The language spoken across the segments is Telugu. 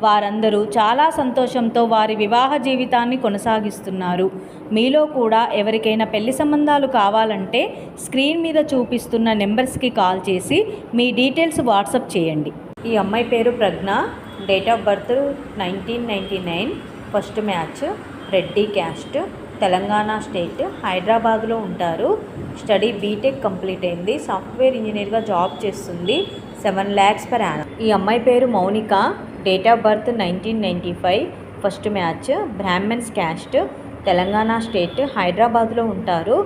వారందరూ చాలా సంతోషంతో వారి వివాహ జీవితాన్ని కొనసాగిస్తున్నారు. మీలో కూడా ఎవరికైనా పెళ్ళి సంబంధాలు కావాలంటే స్క్రీన్ మీద చూపిస్తున్న నెంబర్స్కి కాల్ చేసి మీ డీటెయిల్స్ వాట్సప్ చేయండి. ఈ అమ్మాయి పేరు Pragna. Date of birth nineteen ninety nine. First match Reddy caste. Telangana state హైదరాబాద్లో ఉంటారు. స్టడీ బీటెక్ కంప్లీట్ అయింది. సాఫ్ట్వేర్ ఇంజనీర్గా జాబ్ చేస్తుంది. Seven lakhs per annum. ఈ అమ్మాయి పేరు Mounika. Date of birth nineteen ninety five first match Brahmins caste Telangana state హైదరాబాద్లో ఉంటారు.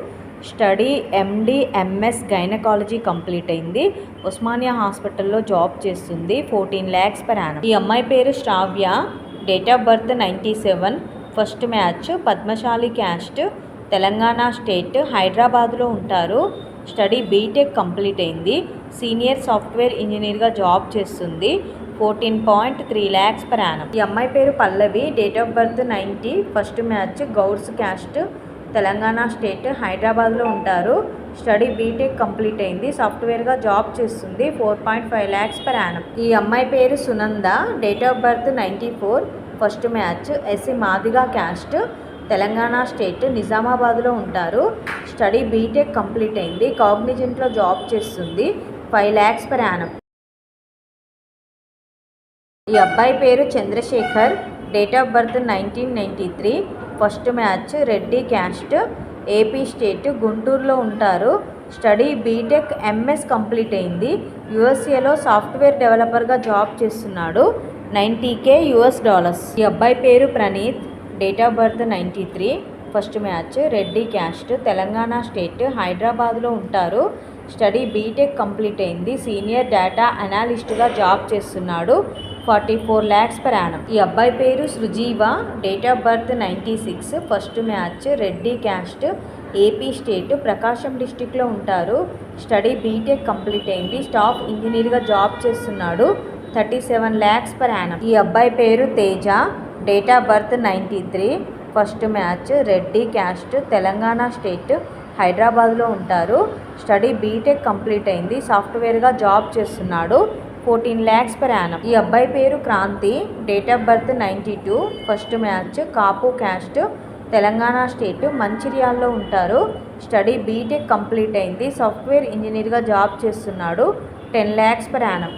Study MD MS gynaecology complete అయింది. ఉస్మానియా హాస్పిటల్లో జాబ్ చేస్తుంది ఫోర్టీన్ ల్యాక్స్ పర్ యానం. ఈ అమ్మాయి పేరు Shravya. Date of birth ninety seven first match Padmashali caste Telangana state హైదరాబాద్లో ఉంటారు. స్టడీ బీటెక్ కంప్లీట్ అయింది. సీనియర్ సాఫ్ట్వేర్ ఇంజనీర్గా జాబ్ చేస్తుంది. Fourteen point three lakhs per annum ఈ అమ్మాయి పేరు Pallavi. Date of birth ninety first match Gouds caste Telangana state హైదరాబాద్లో ఉంటారు. స్టడీ బీటెక్ కంప్లీట్ అయింది. సాఫ్ట్వేర్గా జాబ్ చేస్తుంది. Four point five lakhs per annum ఈ అమ్మాయి పేరు Sunanda. Date of birth ninety four first match SC Madiga caste Telangana state నిజామాబాద్లో ఉంటారు. స్టడీ బీటెక్ కంప్లీట్ అయింది. కాగ్నిజెంట్లో జాబ్ చేస్తుంది. ఫైవ్ ల్యాక్స్ పర్ యానం ఈ అబ్బాయి పేరు Chandrashekar date of birth nineteen ninety three first match Reddy caste AP state గుంటూరులో ఉంటారు. స్టడీ బీటెక్ ఎంఎస్ కంప్లీట్ అయింది. యుఎస్ఏలో సాఫ్ట్వేర్ డెవలపర్గా జాబ్ చేస్తున్నాడు. నైంటీ కే యుఎస్ డాలర్స్ ఈ అబ్బాయి పేరు Praneeth date of birth ninety three first match Reddy caste. Telangana state హైదరాబాద్లో ఉంటారు. స్టడీ బీటెక్ కంప్లీట్ అయింది. సీనియర్ డేటా అనాలిస్ట్గా జాబ్ చేస్తున్నాడు. Forty four lakhs per annum. ఈ అబ్బాయి పేరు Srujeeva. Date of birth ninety six. First match Reddy caste. AP state Prakasam డిస్టిక్లో ఉంటారు. స్టడీ బీటెక్ కంప్లీట్ అయింది. స్టాఫ్ ఇంజనీర్గా జాబ్ చేస్తున్నాడు. Thirty seven lakhs per annum. ఈ అబ్బాయి పేరు Teja. Date of birth ninety three. First match Reddy caste Telangana state హైదరాబాద్లో ఉంటారు. స్టడీ బీటెక్ కంప్లీట్ అయింది. సాఫ్ట్వేర్గా జాబ్ చేస్తున్నాడు. Fourteen lakhs per annum. ఈ అబ్బాయి పేరు Kranthi. Date of birth ninety two. First match Kapu caste Telangana state మంచిర్యాల్లో ఉంటారు. స్టడీ బీటెక్ కంప్లీట్ అయింది. సాఫ్ట్వేర్ ఇంజనీర్గా జాబ్ చేస్తున్నాడు. Ten lakhs per annum.